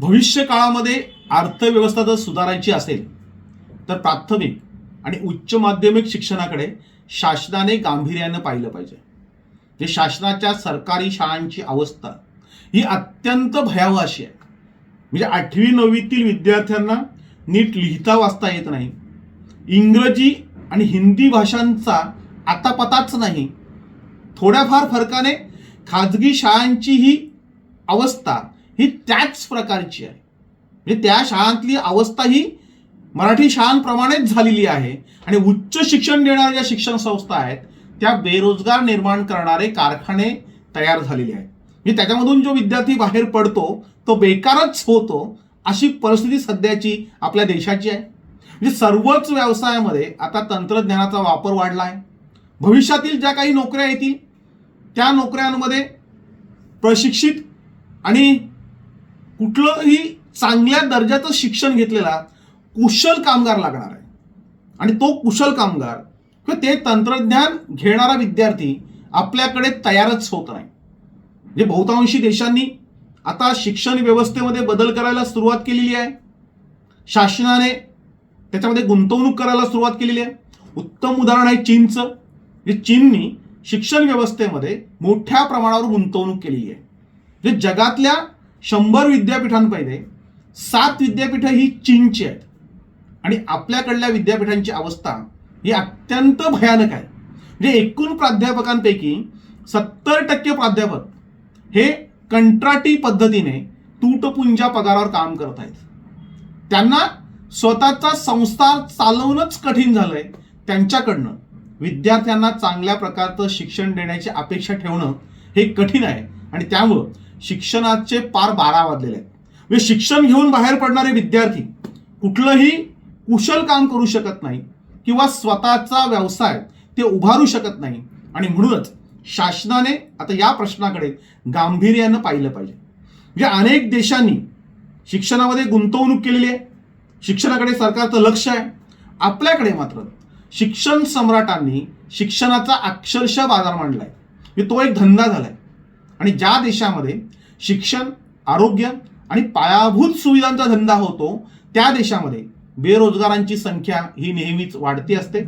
भविष्य काळामध्ये अर्थव्यवस्था जर सुधारायची असेल तर प्राथमिक आणि उच्च माध्यमिक शिक्षणाकडे शासनाने गांभीर्यानं पाहिलं पाहिजे. जे शासनाच्या सरकारी शाळांची अवस्था ही अत्यंत भयावह अशी आहे. म्हणजे आठवी नववीतील विद्यार्थ्यांना नीट लिहिता वाचता येत नाही. इंग्रजी आणि हिंदी भाषांचा आता पताच नाही. थोड्याफार फरकाने खाजगी शाळांची ही अवस्था ही त्याच प्रकारची आहे. म्हणजे त्या शाळांतली अवस्था ही मराठी शाळांप्रमाणेच झालेली आहे. आणि उच्च शिक्षण देणाऱ्या ज्या शिक्षण संस्था आहेत त्या बेरोजगार निर्माण करणारे कारखाने तयार झालेले आहेत. म्हणजे त्याच्यामधून जो विद्यार्थी बाहेर पडतो तो बेकारच होतो अशी परिस्थिती सध्याची आपल्या देशाची आहे. म्हणजे सर्वच व्यवसायामध्ये आता तंत्रज्ञानाचा वापर वाढला आहे भविष्यातील ज्या काही नोकऱ्या येतील त्या नोकऱ्यांमध्ये प्रशिक्षित आणि कुठलंही चांगल्या दर्जाचं शिक्षण घेतलेला कुशल कामगार लागणार आहे. आणि तो कुशल कामगार किंवा ते तंत्रज्ञान घेणारा विद्यार्थी आपल्याकडे तयारच होत नाही. म्हणजे बहुतांशी देशांनी आता शिक्षण व्यवस्थेमध्ये बदल करायला सुरुवात केलेली आहे. शासनाने त्याच्यामध्ये गुंतवणूक करायला सुरुवात केलेली आहे. उत्तम उदाहरण आहे चीनचं. जे चीननी शिक्षण व्यवस्थेमध्ये मोठ्या प्रमाणावर गुंतवणूक केलेली आहे. जे जगातल्या शंभर विद्यापीठांपैकी सात विद्यापीठं ही चीनची आहेत. आणि आपल्याकडल्या विद्यापीठांची अवस्था ही अत्यंत भयानक आहे. म्हणजे एकूण प्राध्यापकांपैकी सत्तर टक्के प्राध्यापक हे कंत्राटी पद्धतीने तूटपुंजा पगारावर काम करत आहेत. त्यांना स्वतःचा संस्था चालवणंच कठीण झालंय. त्यांच्याकडनं विद्यार्थ्यांना चांगल्या प्रकारचं शिक्षण देण्याची अपेक्षा ठेवणं हे कठीण आहे. आणि त्यामुळं शिक्षणाचे पार बारा वाजलेले आहेत. म्हणजे शिक्षण घेऊन बाहेर पडणारे विद्यार्थी कुठलंही कुशल काम करू शकत नाही किंवा स्वतःचा व्यवसाय ते उभारू शकत नाही. आणि म्हणूनच शासनाने आता या प्रश्नाकडे गांभीर्यानं पाहिलं पाहिजे. म्हणजे अनेक देशांनी शिक्षणामध्ये गुंतवणूक केलेली आहे. शिक्षणाकडे सरकारचं लक्ष आहे. आपल्याकडे मात्र शिक्षण सम्राटांनी शिक्षणाचा अक्षरशः बाजार मांडलाय. आहे तो एक धंदा झालाय. आणि ज्या देशामध्ये शिक्षण आरोग्य आणि पायाभूत सुविधांचा धंदा होतो त्या देशामध्ये बेरोजगारांची संख्या ही नेहमीच वाढती असते.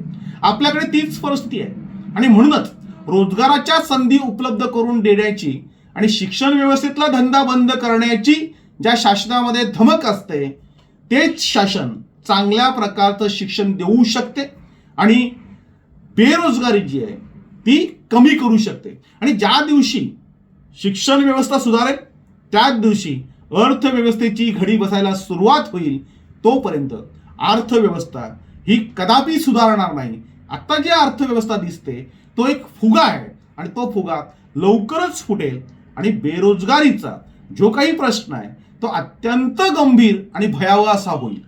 आपल्याकडे तीच परिस्थिती आहे. आणि म्हणूनच रोजगाराच्या संधी उपलब्ध करून देण्याची आणि शिक्षण व्यवस्थेतला धंदा बंद करण्याची ज्या शासनामध्ये धमक असते तेच शासन चांगल्या प्रकारचं शिक्षण देऊ शकते आणि बेरोजगारी जी आहे ती कमी करू शकते. आणि ज्या दिवशी शिक्षण व्यवस्था सुधारेल. त्याच दिवशी अर्थव्यवस्थेची घडी बसायला सुरुवात होईल तोपर्यंत अर्थव्यवस्था ही कदापि सुधारणार नाही. आता जी अर्थव्यवस्था दिसते तो एक फुगा आहे आणि तो फुगा लवकरच फुटेल आणि बेरोजगारीचा जो काही प्रश्न आहे तो अत्यंत गंभीर आणि भयावह असा होईल.